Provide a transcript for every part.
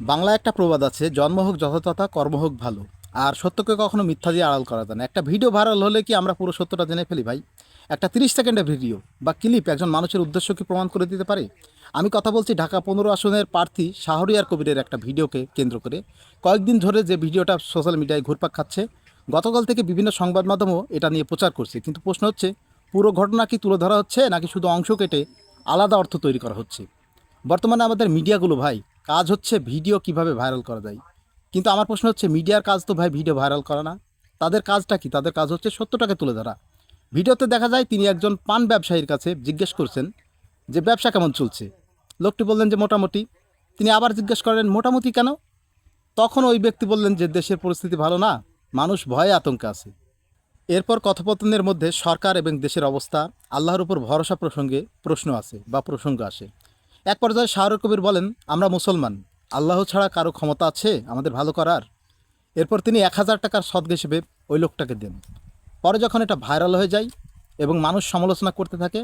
বাংলা একটা প্রবাদ আছে, জন্ম হোক যথাতথা, কর্ম হোক ভালো। আর সত্যকে কখনো মিথ্যা দিয়ে আড়াল করা যায় না। একটা ভিডিও ভাইরাল হলে কি আমরা পুরো সত্যটা জেনে ফেলি ভাই? একটা তিরিশ সেকেন্ডের ভিডিও বা ক্লিপ একজন মানুষের উদ্দেশ্য কি প্রমাণ করে দিতে পারে? আমি কথা বলছি ঢাকা পনেরো আসনের প্রার্থী শাহরিয়ার কবিরের একটা ভিডিওকে কেন্দ্র করে। কয়েকদিন ধরে যে ভিডিওটা সোশ্যাল মিডিয়ায় ঘুরপাক খাচ্ছে, গতকাল থেকে বিভিন্ন সংবাদ মাধ্যমও এটা নিয়ে প্রচার করছে। কিন্তু প্রশ্ন হচ্ছে, পুরো ঘটনা কি তুলে ধরা হচ্ছে নাকি শুধু অংশ কেটে আলাদা অর্থ তৈরি করা হচ্ছে? বর্তমানে আমাদের মিডিয়াগুলো ভাই কাজ হচ্ছে ভিডিও কীভাবে ভাইরাল করা যায়। কিন্তু আমার প্রশ্ন হচ্ছে, মিডিয়ার কাজ তো ভাই ভিডিও ভাইরাল করা না। তাদের কাজটা কি? তাদের কাজ হচ্ছে সত্যটাকে তুলে ধরা। ভিডিওতে দেখা যায় তিনি একজন পান ব্যবসায়ীর কাছে জিজ্ঞেস করছেন যে, ব্যবসা কেমন চলছে? লোকটি বললেন যে, মোটামুটি। তিনি আবার জিজ্ঞেস করেন, মোটামুটি কেন? তখন ওই ব্যক্তি বললেন যে, দেশের পরিস্থিতি ভালো না, মানুষ ভয়ে আতঙ্কে আছে। এরপর কথোপকথনের মধ্যে সরকার এবং দেশের অবস্থা, আল্লাহর উপর ভরসা প্রসঙ্গে প্রশ্ন আসে বা প্রসঙ্গ আসে। এক পর্যায়ে শাহরুখ কবির বলেন আমরা মুসলমান আল্লাহ ছাড়া কারও ক্ষমতা আছে আমাদের ভালো করার। এরপর তিনি এক হাজার টাকার সদ্গ হিসেবে ওই লোকটাকে দেন। পরে যখন এটা ভাইরাল হয়ে যায় এবং মানুষ সমালোচনা করতে থাকে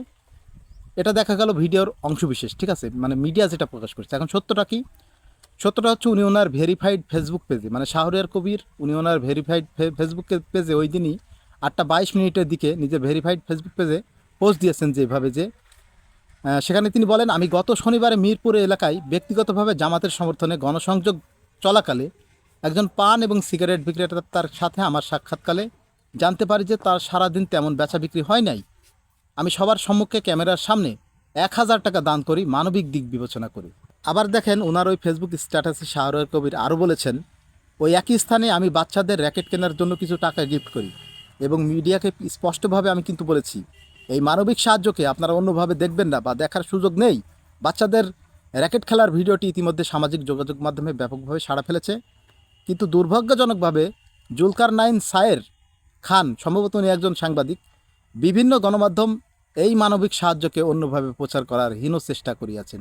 এটা দেখা গেল ভিডিওর অংশবিশেষ ঠিক আছে? মানে মিডিয়া যেটা প্রকাশ করছে। এখন সত্যটা কি? সত্যটা হচ্ছে উনি ওনার ভেরিফাইড ফেসবুক পেজে মানে শাহরিয়ার কবির উনি ওনার ভেরিফাইড ফেসবুক পেজে ওই দিনই আটটা বাইশ মিনিটের দিকে নিজের ভেরিফাইড ফেসবুক পেজে পোস্ট দিয়েছেন যে আহ, সেখানে তিনি বলেন, আমি গত শনিবারে মিরপুর এলাকায় ব্যক্তিগতভাবে জামাতের সমর্থনে গণসংযোগ চলাকালে একজন পান এবং সিগারেট বিক্রেতা তার সাথে আমার সাক্ষাৎকালে জানতে পারি যে তার সারাদিন তেমন বেচা বিক্রি হয় নাই। আমি সবার সম্মুখে ক্যামেরার সামনে এক হাজার টাকা দান করি, মানবিক দিক বিবেচনা করি। আবার দেখেন ওনার ওই ফেসবুক স্ট্যাটাসে শাহরুয়ার কবির আরও বলেছেন, ওই একই স্থানে আমি বাচ্চাদের র্যাকেট কেনার জন্য কিছু টাকা গিফট করি এবং মিডিয়াকে স্পষ্টভাবে আমি কিন্তু বলেছি এই মানবিক সাহায্যকে আপনারা অন্যভাবে দেখবেন না বা দেখার সুযোগ নেই। বাচ্চাদের র্যাকেট খেলার ভিডিওটি ইতিমধ্যে সামাজিক যোগাযোগ মাধ্যমে ব্যাপকভাবে সাড়া ফেলেছে। কিন্তু দুর্ভাগ্যজনকভাবে জুলকার নাইন সায়ের খান, সম্ভবত উনি একজন সাংবাদিক, বিভিন্ন গণমাধ্যম এই মানবিক সাহায্যকে অন্যভাবে প্রচার করার হীন চেষ্টা করিয়াছেন।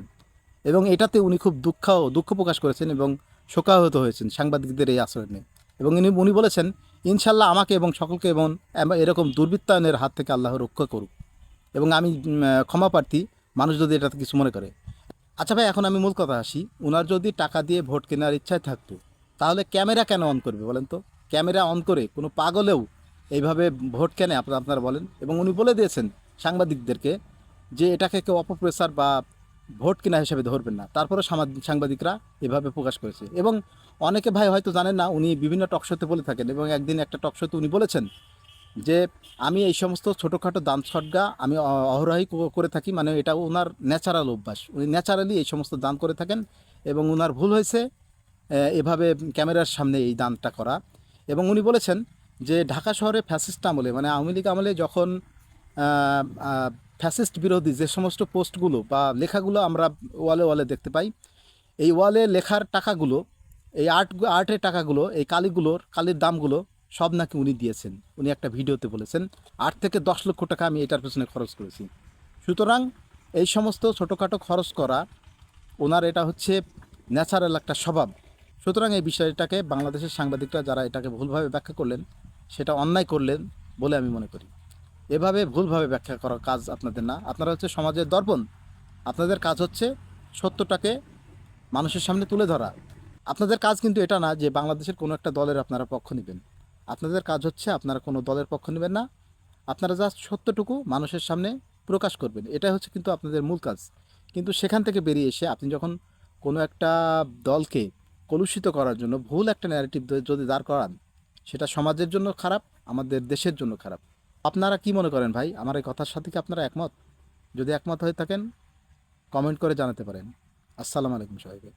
এবং এটাতে উনি খুব দুঃখ দুঃখ প্রকাশ করেছেন এবং শোকাহত হয়েছেন সাংবাদিকদের এই আচরণে এবং উনি উনি বলেছেন, ইনশাল্লাহ আমাকে এবং সকলকে এবং এরকম দুর্বৃত্তায়নের হাত থেকে আল্লাহ রক্ষা করুক। এবং আমি ক্ষমা প্রার্থী, মানুষ যদি এটাতে কিছু মনে করে। আচ্ছা ভাই, এখন আমি মূল কথা আসি। ওনার যদি টাকা দিয়ে ভোট কেনার ইচ্ছায় থাকতো, তাহলে ক্যামেরা কেন অন করবে বলেন তো? ক্যামেরা অন করে কোনো পাগলেও এইভাবে ভোট কেনে, আপনারা আপনারা বলেন। এবং উনি বলে দিয়েছেন সাংবাদিকদেরকে যে এটাকে কেউ অপপ্রচার বা ভোট কেনা হিসেবে ধরবেন না। তারপরে সাংবাদিকরা এভাবে প্রকাশ করেছে। এবং অনেকে ভাই হয়তো জানেন না, উনি বিভিন্ন টকশোতে বলে থাকেন এবং একদিন একটা টকশোতে উনি বলেছেন যে আমি এই সমস্ত ছোটোখাটো দান সদ্গা আমি অ- অহরহই করে থাকি মানে এটা ওনার ন্যাচারাল অভ্যাস। উনি ন্যাচারালি এই সমস্ত দান করে থাকেন এবং ওনার ভুল হয়েছে এভাবে ক্যামেরার সামনে এই দানটা করা। এবং উনি বলেছেন যে ঢাকা শহরে ফ্যাসিস্ট আমলে মানে আওয়ামী লীগ আমলে যখন ফ্যাসিস্ট বিরোধী যে সমস্ত পোস্টগুলো বা লেখাগুলো আমরা ওয়ালে ওয়ালে দেখতে পাই, এই ওয়ালে লেখার টাকাগুলো, এই আর্ট, আর্টের টাকাগুলো, এই কালিগুলোর, কালির দামগুলো সব নাকি উনি দিয়েছেন। উনি একটা ভিডিওতে বলেছেন, আট থেকে দশ লক্ষ টাকা আমি এটার পেছনে খরচ করেছি। সুতরাং এই সমস্ত ছোটোখাটো খরচ করা, ওনার এটা হচ্ছে ন্যাচারাল একটা স্বভাব। সুতরাং এই বিষয়টাকে বাংলাদেশের সাংবাদিকরা যারা এটাকে ভুলভাবে ব্যাখ্যা করলেন, সেটা অন্যায় করলেন বলে আমি মনে করি। এভাবে ভুলভাবে ব্যাখ্যা করার কাজ আপনাদের না। আপনারা হচ্ছে সমাজের দর্পণ। আপনাদের কাজ হচ্ছে সত্যটাকে মানুষের সামনে তুলে ধরা। আপনাদের কাজ কিন্তু এটা না যে বাংলাদেশের কোনো একটা দলের আপনারা পক্ষ নেবেন। আপনাদের কাজ হচ্ছে আপনারা কোনো দলের পক্ষ নেবেন না। আপনারা জাস্ট সত্যটুকু মানুষের সামনে প্রকাশ করবেন। এটা হচ্ছে কিন্তু আপনাদের মূল কাজ। কিন্তু সেখান থেকে বেরিয়ে এসে আপনি যখন কোনো একটা দলকে কলুষিত করার জন্য ভুল একটা ন্যারেটিভ যদি দাঁড় করান, সেটা সমাজের জন্য খারাপ, আমাদের দেশের জন্য খারাপ। আপনারা কি মনে করেন ভাই? আমার এই কথার সাথে কি আপনারা একমত? যদি একমত হয়ে থাকেন কমেন্ট করে জানাতে পারেন। আসসালামু আলাইকুম সবাইকে।